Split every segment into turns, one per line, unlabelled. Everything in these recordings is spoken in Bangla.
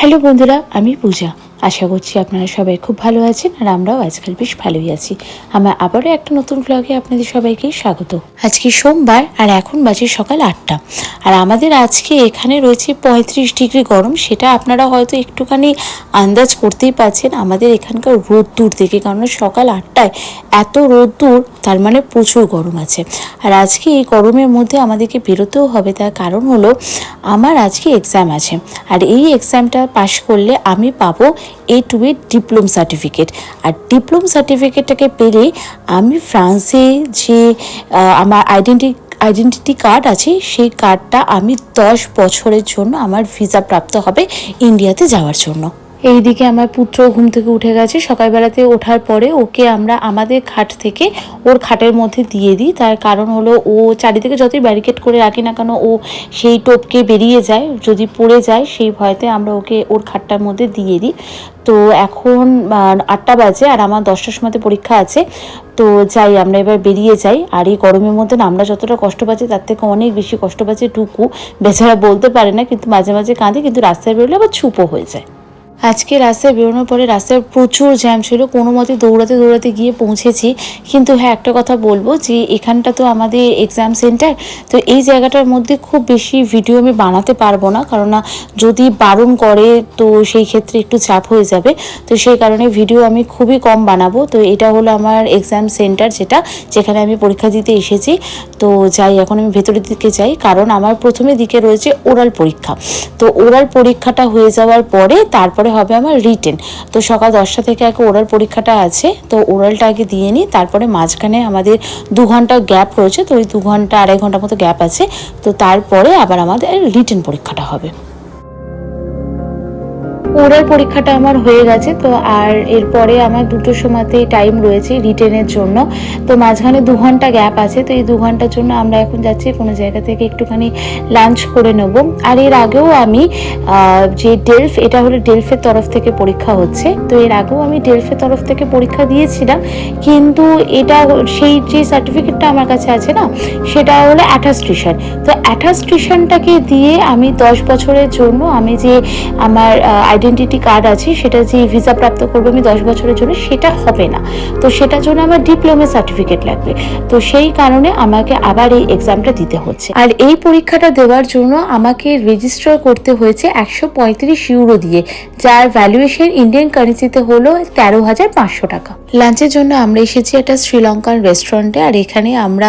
হ্যালো বন্ধুরা আমি পূজা। আশা করছি আপনারা সবাই খুব ভালো আছেন আর আমরাও আজকাল বেশ ভালোই আছি। আমার আবারও একটা নতুন ব্লগে আপনাদের সবাইকে স্বাগত। আজকে সোমবার আর এখন বাজে সকাল আটটা। আর আমাদের আজকে এখানে রয়েছে পঁয়ত্রিশ ডিগ্রি গরম, সেটা আপনারা হয়তো একটুখানি আন্দাজ করতেই পারছেন। আমাদের এখানকার রোদ্দুর থেকে কারণ সকাল আটটায় এত রোদ্দুর তার মানে প্রচুর গরম আছে। আর আজকে এই গরমের মধ্যে আমাদেরকে বেরোতেও হবে, তার কারণ হলো আমার আজকে এক্সাম আছে। আর এই এক্সামটা পাশ করলে আমি পাবো এ টু এ ডিপ্লোম সার্টিফিকেট আর ডিপ্লোম সার্টিফিকেটটাকে পেলে আমি ফ্রান্সে যে আমার আইডেন্টি আইডেন্টিটি কার্ড আছে, সেই কার্ডটা আমি দশ বছরের জন্য আমার ভিসা প্রাপ্ত হবে ইন্ডিয়াতে যাওয়ার জন্য। এইদিকে আমার পুত্র ঘুম থেকে উঠে গেছে। সকালবেলাতে ওঠার পরে ওকে আমরা আমাদের খাট থেকে ওর খাটের মধ্যে দিয়ে দিই। তার কারণ হলো ও চারিদিকে যতই ব্যারিকেড করে রাখি না কেন, ও সেই টোপকে বেরিয়ে যায়। যদি পড়ে যায়, সেই ভয়তে আমরা ওকে ওর খাটটার মধ্যে দিয়ে দিই। তো এখন আটটা বাজে আর আমার দশটার সময়তে পরীক্ষা আছে। তো যাই, আমরা এবার বেরিয়ে যাই। আর এই গরমের মধ্যে আমরা যতটা কষ্ট পাচ্ছি, তার থেকে অনেক বেশি কষ্ট পাচ্ছি টুকু বেচারা বলতে পারে না, কিন্তু মাঝে মাঝে কাঁদে, কিন্তু রাস্তায় বেরোলে আবার চুপও হয়ে যায়। আজকে রাস্তায় বেরোনোর পরে রাস্তায় প্রচুর জ্যাম ছিল, কোনো মতে দৌড়াতে দৌড়াতে গিয়ে পৌঁছেছি। কিন্তু হ্যাঁ একটা কথা বলব যে এখানটা তো আমাদের এক্সাম সেন্টার তো এই জায়গাটার মধ্যে খুব বেশি ভিডিও আমি বানাতে পারব না। কারণ যদি বারণ করে, তো সেই ক্ষেত্রে একটু চাপ হয়ে যাবে। তো সেই কারণে ভিডিও আমি খুবই কম বানাবো। তো এটা হলো আমার এক্সাম সেন্টার যেটা, যেখানে আমি পরীক্ষা দিতে এসেছি। তো যাই, এখন আমি ভেতরের দিকে যাই। কারণ আমার প্রথমে দিকে রয়েছে ওরাল পরীক্ষা। তো ওরাল পরীক্ষাটা হয়ে যাওয়ার পরে, তারপরে হবে আমার রিটেন তো সকাল দশটা থেকে আগে ওরাল পরীক্ষাটা আছে, তো ওরালটা আগে দিয়ে নিই, তারপরে মাঝখানে আমাদের দু ঘণ্টা গ্যাপ রয়েছে, তো ওই দু ঘণ্টা, আড়াই ঘণ্টার মতো গ্যাপ আছে, তো তারপরে আবার আমাদের রিটেন পরীক্ষাটা হবে। ওরাল পরীক্ষাটা আমার হয়ে গেছে, তো আর এরপরে আমার দুটো সময়তেই টাইম রয়েছে রিটেনের জন্য। তো মাঝখানে দু ঘণ্টা গ্যাপ আছে, তো এই দু ঘণ্টার জন্য আমরা এখন যাচ্ছি কোনো জায়গা থেকে একটুখানি লাঞ্চ করে নেব। আর এর আগেও আমি যে ডেলফ এটা হলো ডেলফের তরফ থেকে পরীক্ষা হচ্ছে। তো এর আগেও আমি ডেলফের তরফ থেকে পরীক্ষা দিয়েছিলাম, কিন্তু এটা সেই যে সার্টিফিকেটটা আমার কাছে আছে না, সেটা হলো অ্যাটাস্ট্রিশন তো অ্যাটাস্ট্রিশনটাকে দিয়ে আমি দশ বছরের জন্য আমি যে আমার আইডেন্টিটি কার্ড আছে, সেটা যে ভিসা প্রাপ্ত করব আমি দশ বছরের জন্য, সেটা হবে না। তো সেটার জন্য আমার ডিপ্লোমা সার্টিফিকেট লাগবে। তো সেই কারণে আমাকে আবার এই এক্সামটা দিতে হচ্ছে। আর এই পরীক্ষাটা দেওয়ার জন্য আমাকে রেজিস্টার করতে হয়েছে একশো পঁয়ত্রিশ ইউরো দিয়ে, যার ভ্যালুয়েশন ইন্ডিয়ান কারেন্সিতে হলো তেরো হাজার পাঁচশো টাকা। লাঞ্চের জন্য আমরা এসেছি একটা শ্রীলঙ্কান রেস্টুরেন্টে আর এখানে আমরা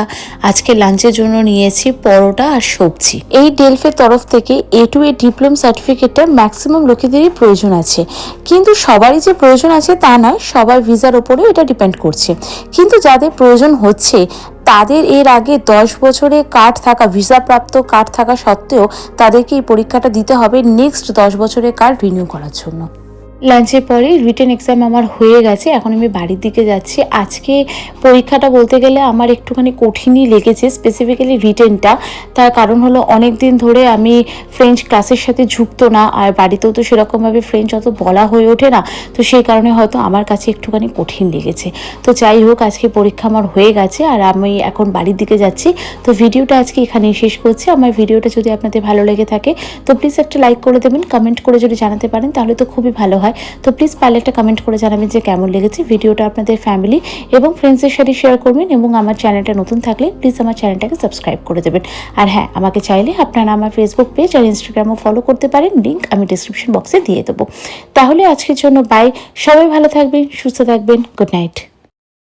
আজকে লাঞ্চের জন্য নিয়েছি পরোটা আর সবজি। এই ডেলফের তরফ থেকে এ টু এ ডিপ্লোম সার্টিফিকেটটা ম্যাক্সিমাম লোকেদেরই প্রয়োজন আছে। কিন্তু সবারই যে প্রয়োজন আছে তা নয়, সবার ভিসার ওপরেও এটা ডিপেন্ড করছে। কিন্তু যাদের প্রয়োজন হচ্ছে, তাদের এর আগে দশ বছরে কার্ড থাকা ভিসা প্রাপ্ত কার্ড থাকা সত্ত্বেও তাদেরকে এই পরীক্ষাটা দিতে হবে নেক্সট দশ বছরে কার্ড রিনিউ করার জন্য। লাঞ্চের পরে রিটেন এক্সাম আমার হয়ে গেছে, এখন আমি বাড়ির দিকে যাচ্ছি। আজকে পরীক্ষাটা বলতে গেলে আমার একটুখানি কঠিনই লেগেছে স্পেসিফিক্যালি রিটেনটা তার কারণ হলো অনেক দিন ধরে আমি ফ্রেঞ্চ ক্লাসের সাথে যুক্ত না, আর বাড়িতেও তো সেরকমভাবে ফ্রেঞ্চ অত বলা হয়ে ওঠে না। তো সেই কারণে হয়তো আমার কাছে একটুখানি কঠিন লেগেছে। তো যাই হোক, আজকে পরীক্ষা আমার হয়ে গেছে, আর আমি এখন বাড়ির দিকে যাচ্ছি। তো ভিডিওটা আজকে এখানেই শেষ করছি। আমার ভিডিওটা যদি আপনাদের ভালো লেগে থাকে, তো প্লিজ একটা লাইক করে দেবেন। কমেন্ট করে যদি জানাতে পারেন, তাহলে তো খুবই ভালো হয়। তো প্লিজ পারলে একটা কমেন্ট করে জানাবেন যে কেমন লেগেছে ভিডিওটা আপনাদের ফ্যামিলি এবং ফ্রেন্ডসের সাথে শেয়ার করবেন এবং আমার চ্যানেলটা নতুন থাকলে প্লিজ আমার চ্যানেলটাকে সাবস্ক্রাইব করে দেবেন। আর হ্যাঁ আমাকে চাইলে আপনারা আমার ফেসবুক পেজ আর ইনস্টাগ্রামও ফলো করতে পারেন লিঙ্ক আমি ডিসক্রিপশন বক্সে দিয়ে দেবো। তাহলে আজকের জন্য বাই সবাই ভালো থাকবেন, সুস্থ থাকবেন গুড নাইট